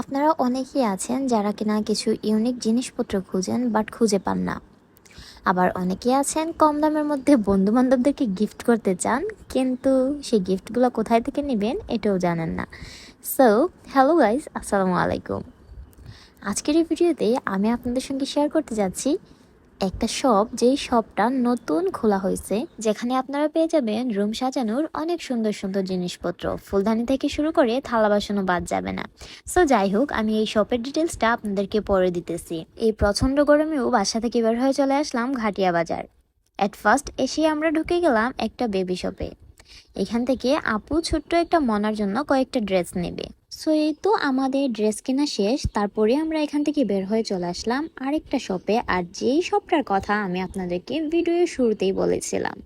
আপনারা অনেকেই আছেন যারা কিনা কিছু ইউনিক জিনিসপত্র খুঁজেন বাট খুঁজে পান না। আবার অনেকেই আছেন কম দামের মধ্যে বন্ধু বান্ধবদেরকে গিফট করতে চান, কিন্তু সেই গিফটগুলো কোথায় থেকে নেবেন এটাও জানেন না। সো হ্যালো গাইজ আসসালামু আলাইকুম। আজকের এই ভিডিওতে আমি আপনাদের সঙ্গে শেয়ার করতে যাচ্ছি একটা শপ যেই শপটা নতুন খোলা হয়েছে, যেখানে আপনারা পেয়ে যাবেন রুম সাজানোর অনেক সুন্দর সুন্দর জিনিসপত্র। ফুলদানি থেকে শুরু করে থালা বাসনও বাদ যাবে না। সো যাই হোক, আমি এই শপের ডিটেলসটা আপনাদেরকে পরে দিতেছি। এই প্রচণ্ড গরমেও বাসা থেকে বের হয়ে চলে আসলাম ঘাটিয়া বাজার। অ্যাট ফার্স্ট এসে আমরা ঢুকে গেলাম একটা বেবি শপে এখান থেকে আপু ছোট্ট একটা মনার জন্য কয়েকটা ড্রেস নেবে। সো এই তো আমাদের ড্রেস কেনা শেষ। তারপরে আমরা এখান থেকে বের হয়ে চলে আসলাম আরেকটা শপে আর যেই শপটার কথা আমি আপনাদেরকে ভিডিও শুরুতেই বলেছিলাম,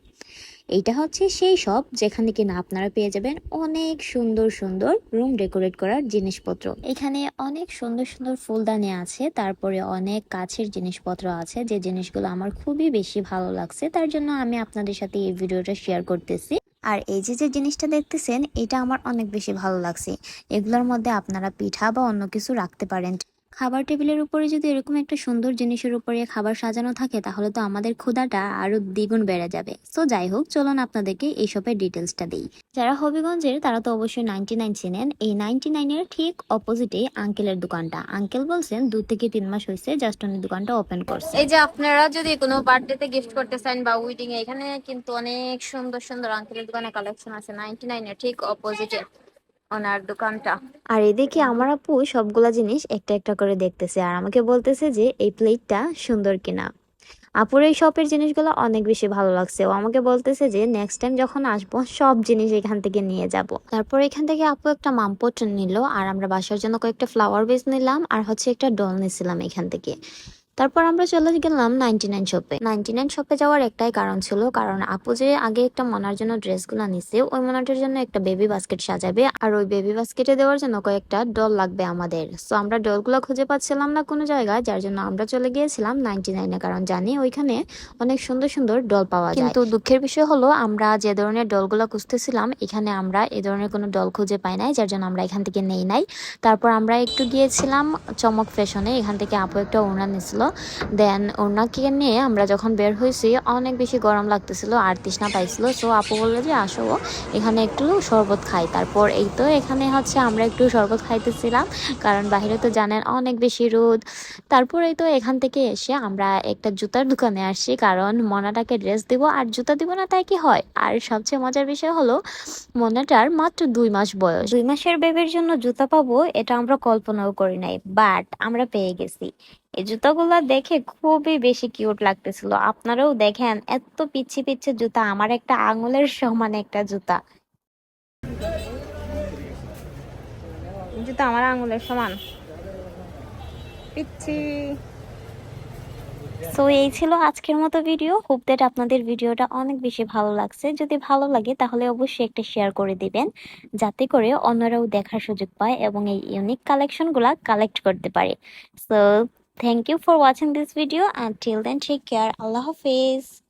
এইটা হচ্ছে সেই শপ যেখানে কিনা আপনারা পেয়ে যাবেন অনেক সুন্দর সুন্দর রুম ডেকোরেট করার জিনিসপত্র। এখানে অনেক সুন্দর সুন্দর ফুলদানি আছে, তারপরে অনেক কাছের জিনিসপত্র আছে। যে জিনিসগুলো আমার খুবই বেশি ভালো লাগছে, তার জন্য আমি আপনাদের সাথে এই ভিডিওটা শেয়ার করতেছি। আর এই যে যে জিনিসটা দেখতেছেন, এটা আমার অনেক বেশি ভালো লাগছে। এগুলোর মধ্যে আপনারা পিঠা বা অন্য কিছু রাখতে পারেন। খাবার টেবিলের উপরে যদি এরকম একটা সুন্দর জিনিসের উপরে খাবার সাজানো থাকে, তাহলে তো আমাদের ক্ষুধাটা আরও দ্বিগুণ বেড়ে যাবে। সো যাই হোক চলুন আপনাদেরকে এই সবের ডিটেলসটা দিই। যারা হবিগঞ্জের, তারা তো অবশ্যই নাইনটি নাইন চেনেন। এই নাইনটি নাইনের ঠিক অপোজিটে আঙ্কেলের দোকানটা। আঙ্কেল বলছেন, দু থেকে তিন মাস হয়েছে জাস্ট উনি দোকানটা ওপেন করছে। এই যে আপনারা যদি কোনো বার্থডেতে গিফট করতে চান বা উইডিং এখানে কিন্তু অনেক সুন্দর সুন্দর আঙ্কেলের দোকানে কালেকশন আছে। নাইনটি নাইনের ঠিক অপোজিটে ওনার দোকানটা। আর এদিকে আমার আপু সবগুলা জিনিস একটা একটা করে দেখতেছে আর আমাকে বলতেছে যে এই প্লেটটা সুন্দর কিনা। আপুর এই শপের জিনিসগুলো অনেক বেশি ভালো লাগছে। ও আমাকে বলতেছে যে নেক্সট টাইম যখন আসব সব জিনিস এখান থেকে নিয়ে যাব। তারপর এখান থেকে আপু একটা মামপট নিল আর আমরা বাসার জন্য কয়েকটা ফ্লাওয়ার বেস নিলাম আর হচ্ছে একটা ডল নিছিলাম এখান থেকে। তারপর আমরা চলে গেলাম নাইনটি নাইন শপে নাইনটি নাইন শপে যাওয়ার একটাই কারণ ছিল, কারণ আপু যে আগে একটা মনার জন্য ড্রেসগুলো নিছে, ওই মনাটার জন্য একটা বেবি বাস্কেট সাজাবে, আর ওই বেবি বাস্কেটে দেওয়ার জন্য কয়েকটা ডল লাগবে আমাদের। সো আমরা ডলগুলো খুঁজে পাচ্ছিলাম না কোনো জায়গায়, যার জন্য আমরা চলে গিয়েছিলাম নাইনটি নাইনে কারণ জানি ওইখানে অনেক সুন্দর সুন্দর ডল পাওয়া যায়। কিন্তু দুঃখের বিষয় হলো, আমরা যে ধরনের ডলগুলো খুঁজতেছিলাম, এখানে আমরা এ ধরনের কোনো ডল খুঁজে পাই নাই, যার জন্য আমরা এখান থেকে নেই নাই। তারপর আমরা একটু গিয়েছিলাম চমক ফ্যাশনে এখান থেকে আপু একটা ওড়না নিছিল দেন ওড়নাকে নিয়ে আমরা যখন বের হয়েছি, অনেক বেশি গরম লাগতেছিল, আর তৃষ্ণা পাইছিল। সো আপু বলল যে, আসো এখানে একটু শরবত খাই। তারপর এই তো এখানে হচ্ছে আমরা একটু শরবত খাইতেছিলাম, কারণ বাইরে তো জানেন অনেক বেশি রোদ। তারপর এই তো এখান থেকে এসে আমরা একটা জুতার দোকানে আসছি, কারণ মনাটাকে ড্রেস দিব আর জুতা দিব না, তাই কি হয়? আর সবচেয়ে মজার বিষয় হলো, মনাটার মাত্র দুই মাস বয়স। দুই মাসের বেবির জন্য জুতা পাবো, এটা আমরা কল্পনাও করি নাই বাট আমরা পেয়ে গেছি। এই জুতাগুলো দেখে খুবই বেশি কিউট লাগতেছিল। আপনারাও দেখেন, এত পিচ্ছি পিচ্ছি জুতা, আমার একটা আঙুলের সমান একটা জুতা। জুতো আমার আঙুলের সমান। পিচ্ছি। সো এই ছিল আজকের মতো ভিডিও হোপ দ্যাট আপনাদের ভিডিওটা অনেক বেশি ভালো লাগছে। যদি ভালো লাগে, তাহলে অবশ্যই একটা শেয়ার করে দিবেন, যাতে করে অন্যরাও দেখার সুযোগ পায় এবং এই ইউনিক কালেকশনগুলা কালেক্ট করতে পারে। So Thank you for watching this video Until then take care. Allah Hafiz.